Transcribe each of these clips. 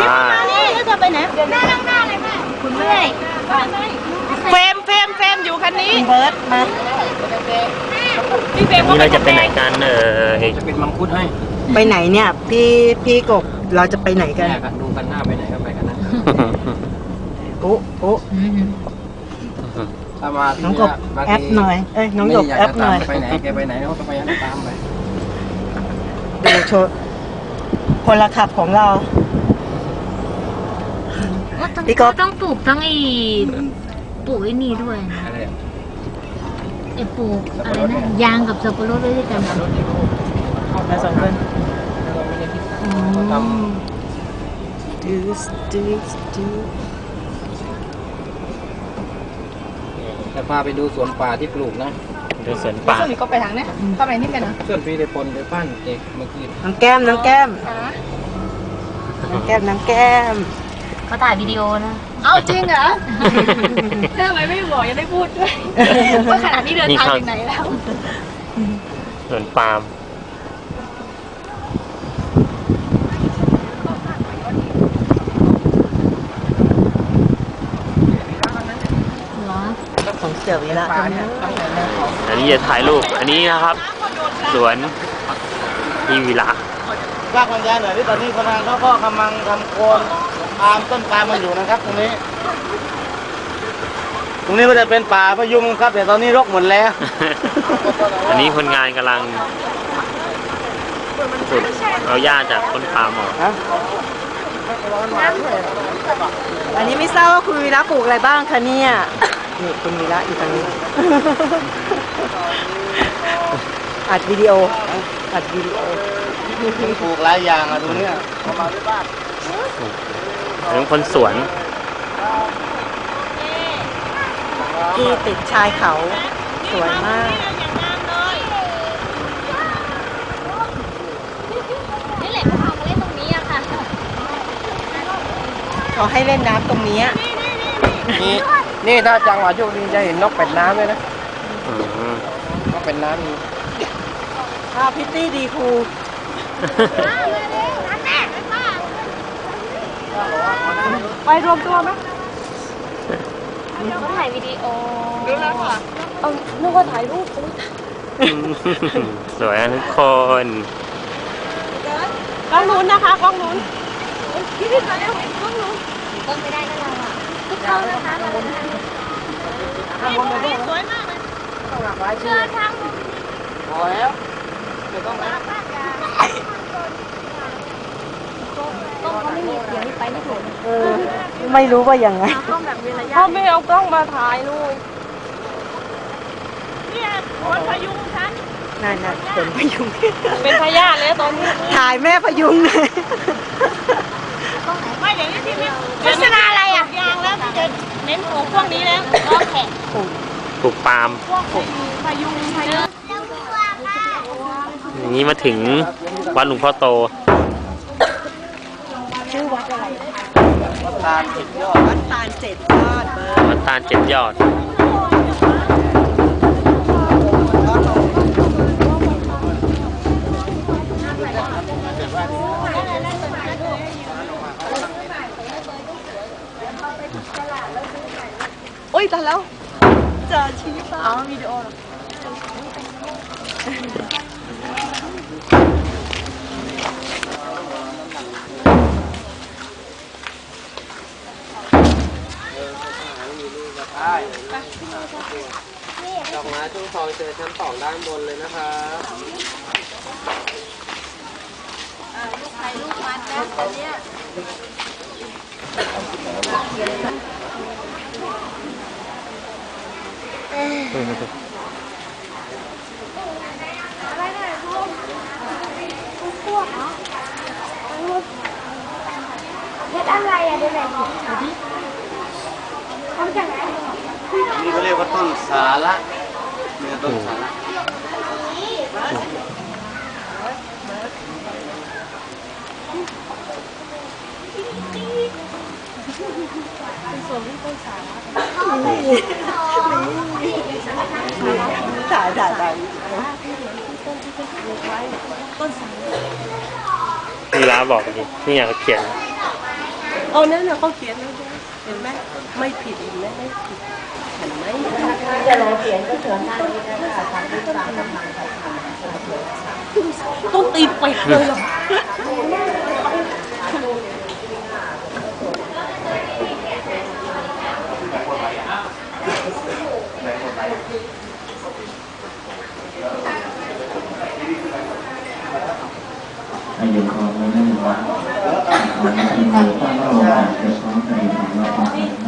อ่านี่แล้วจะไปไหนหน้านั่งหน้าเลยแม่คุณแม่เฟรมเฟรมเฟรมอยู่คันนี้คุณเบิร์ตมาพี่เฟรมนี่เราจะไปไหนกันเออจะเป็นมังคุดให้ ไปไหนเนี่ยพี่พี่กบเราจะไปไหนกันแยกกันดูกันหน้าไปไหนก็ไปกันนะปุ๊ปุ๊ถ้ามาที่น้องกบางแอปทีหน่อยเอ้ยน้องหยกไม่าแอปหน่อยจะตามไปไหนแกไปไหนเขาก็ไปตามไปดูโชว์พลขับของเรา พี่ก๊อฟ ต้องปลูกทั้งไอ้ปลูกไอ้นี่ด้วยนะอะไรอะไอ้ปลูกอะไรนะยางกับสับปะรดด้วยกันนะมาสองคนเขาทดูสดูสดูำจะพาไปดูสวนป่าที่ปลูกนะดูสวนป่าส่วนนี้ก็ไปทางเนี้ยเข้าไปนี่กันนะส่วนพี่ได้ปนไปปั้นเด็กเมื่อกี้น้องแก้มน้องแก้มน้องแก้มน้องแก้ม เขาถ่ายวิดีโอนะ เอาจริงเหรอ ทำไมไม่บอกยังได้พูดด้วยว่าขนาดนี้เดินทางถึงไหนแล้ว สวนปาล์มเหรอ ของเสี่ยววีระป่าเนี่ยตั้งแต่แรกของอันนี้จะถ่ายรูป อันนี้นะครับ สวนพี่วีระลากมันยายหน่อยที่ตอนนี้กำลังเขาก็กำลังทำโคน ปาล์มต้นปาล์มมันอยู่นะครับ ตรงนี้ ตรงนี้ก็จะเป็นป่าพะยุงครับ แต่ตอนนี้รกหมดแล้ว อันนี้คนงานกำลังขุดเอาหญ้าจากต้นปาล์มออกอันนี้ไม่ทราบว่าคุณวีระปลูกอะไรบ้างคะเนี่ย นี่คุณวีระอยู่ทางนี้ อัดวิดีโอ อัดวิดีโอ ปลูกหลายอย่างอะตรงเนี้ยเอามาที่บ้าน ถึงคนสวน ที่ติดชายเขาสวยมาก นี่แหละเขาพามาเล่นตรงนี้อะค่ะเขาให้เล่นน้ำตรงนี้นี่นี่ถ้าจังหวะโชคดีจะเห็นนกเป็ดน้ำด้วยนะอืมนกเป็ดน้ำมีอ้าวพิตตี้ดีครู ไปรวมตัวไหมเขาถ่ายวิดีโอรู้แล้วค่ะเอานึกว่าถ่ายรูปอุ๊ยสวยกันทุกคนกล้องนู้นนะคะกล้องนู้นต้นไม่ได้ก็เราอะทุกเข้านะคะเราสวยมากเลยเชื่อทางพอแล้วต้ นเขาไม่มีเสียงไปไม่ถูกเออ ไม่รู้ว่ายังไงเขาไม่เอากล้องมาถ่ายเลยเนี่ยคนพยุงฉันนั่นน่ะผลพยุงเป็นพยาธิแล้วตอนนี้ถ่ายแม่พยุงหน่อยไม่เดี๋ยวนี้ที่แม่โฆษณาอะไรอะยางแล้วที่จะเน้นปลูกพวกนี้แล้วโอเคปลูกปาล์มพวกพยุงพยุงอย่างนี้มาถึงวัดหลวงพ่อโต ชื่อวัดอะไรวัดตาลสุดยอดวัดตาลเจ็ดยอดเบอร์วัดตาลเจ็ดยอดโอ้ยตายแล้วเจอชีวิตอ๋อวิดีโอ เหรอดอกไม้ทุ่งทองเจอชั้นสองด้านบนเลยนะครับเฮ็ดอะไรอะเดี๋ยวไหนทำจากไหน นี่เขาเรียกว่าต้นสาระ เนี่ยต้นสาระเถ่ายถ่ายถ่ายพี่ร้าบอกดินี่อยากเขียนเอานั่นน่ะเขาเขียนแล้วเห็นไหมไม่ผิดเห็นไหมไม่ผิด เห็นไหมจะราเขียนก็เขียนหน้านี้ได้ค่ะทำด้วยตากำลังใจต้องตีเป็ดเลยเหรออายุขอพระนั่นว่าขอให้ท่านมีความรู้จักจะพร้อมปฏิบัติว่าขอน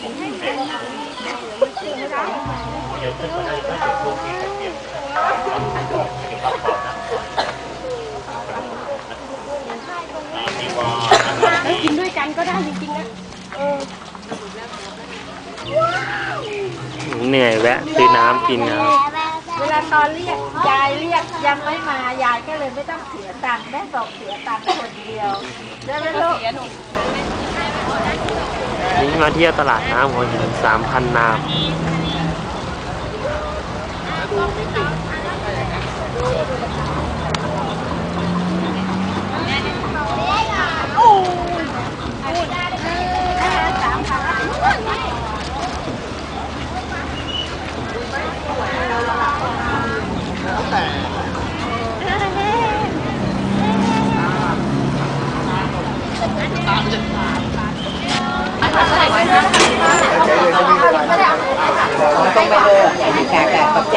ใส่หรือไม่ใส่ก็ได้ใช่กินด้วยกันก็ได้จริงๆนะเหนื่อยแวะซื้อน้ำกินนะครับเวลาตอนเรียกยายเรียกยังไม่มายาย ก็เลยไม่ต้องเสียตังค์แม่บอกเสียตังค์คนเดียวได้ไหมลูกนี่มาเที่ยวตลาดน้ำหัวหินสามพันนาม ต้องไปเลยอย่าหยุด แข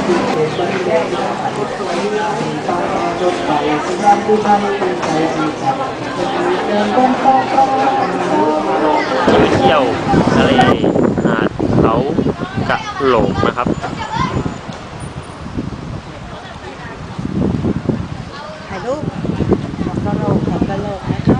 ไปเที่ยวทะเลหาดเขากะโหลกนะครับ ถ่ายรูปของกะโหลกของกะโหลกนะคะ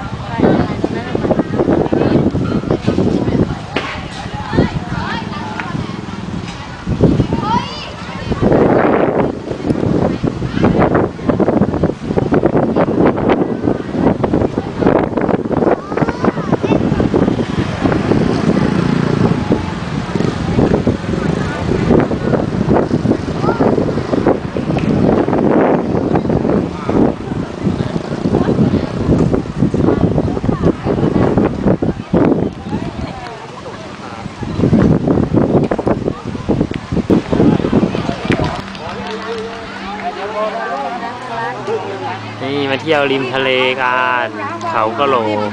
นี่มาเที่ยวริมทะเลกันเขากะโหลก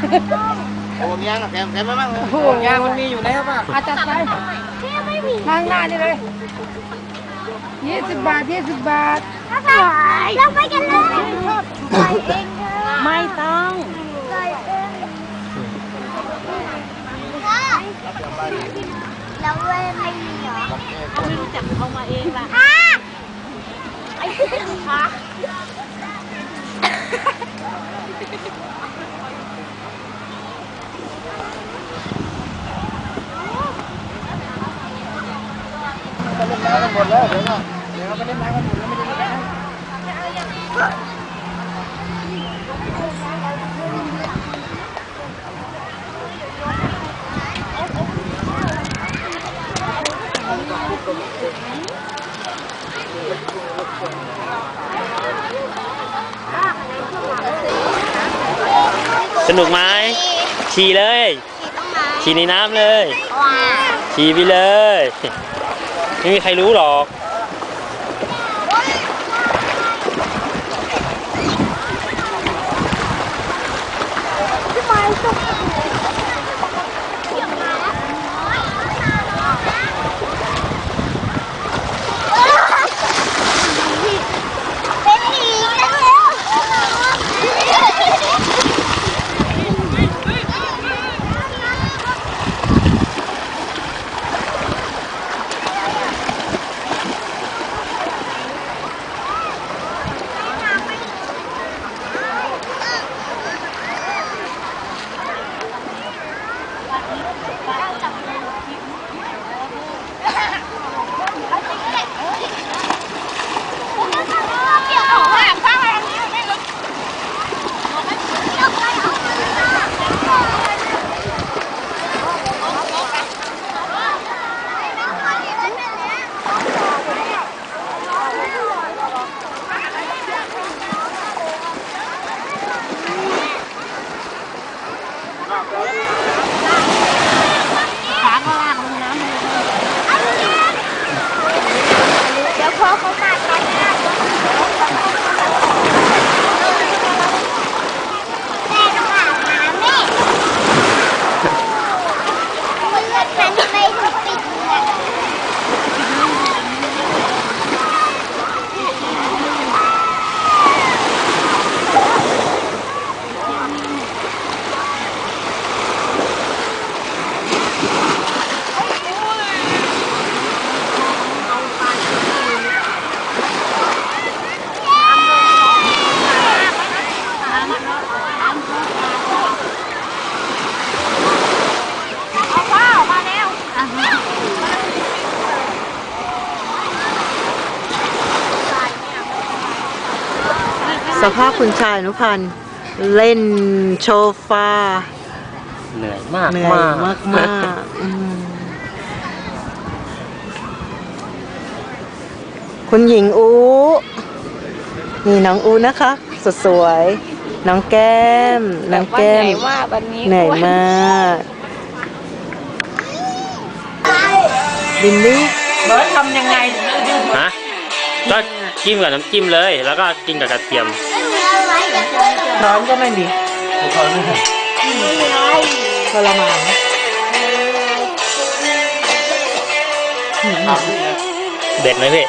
โอ้ยางแกมแกมไม่มั่งเลยโอ้ยางมันมีอยู่แล้วป่ะอาจจะใส่ข้างหน้านี่เลยยี่สิบบาทยี่สิบบาทเราไปกันเลยใส่เองเถอะไม่ต้องใส่เองแล้วเว้ยไม่มีเหรอเขาไม่รู้จักเอามาเองล่ะไอ้ค่ะ น้ำกันหมดแล้วเดี๋ยวก็เดี๋ยวไปเล่นน้ำกันหมดแล้วไม่ได้เล่นน้ำ สนุกไหมฉี่เลย ฉี่ในน้ำเลย ฉี่ไปเลย ไม่มีใครรู้หรอก ภาพคุณชายอนุพันธ์เล่นโชฟาเหนื่อยมากเหนื่อยมากมากๆอืมคุณหญิงอูนี่น้องอูนะคะสดสวยน้องแก้มน้องแก้มเหนื่อยมากวันนี้เหนื่อยมากบินนี่เบิร์ดทำยังไงถึงจะฮะก็จิ้มกับน้ำจิ้มเลย แล้วก็กินกับกระเทียม ร้อนก็ไม่มีทรมานเด็ดไหมพี่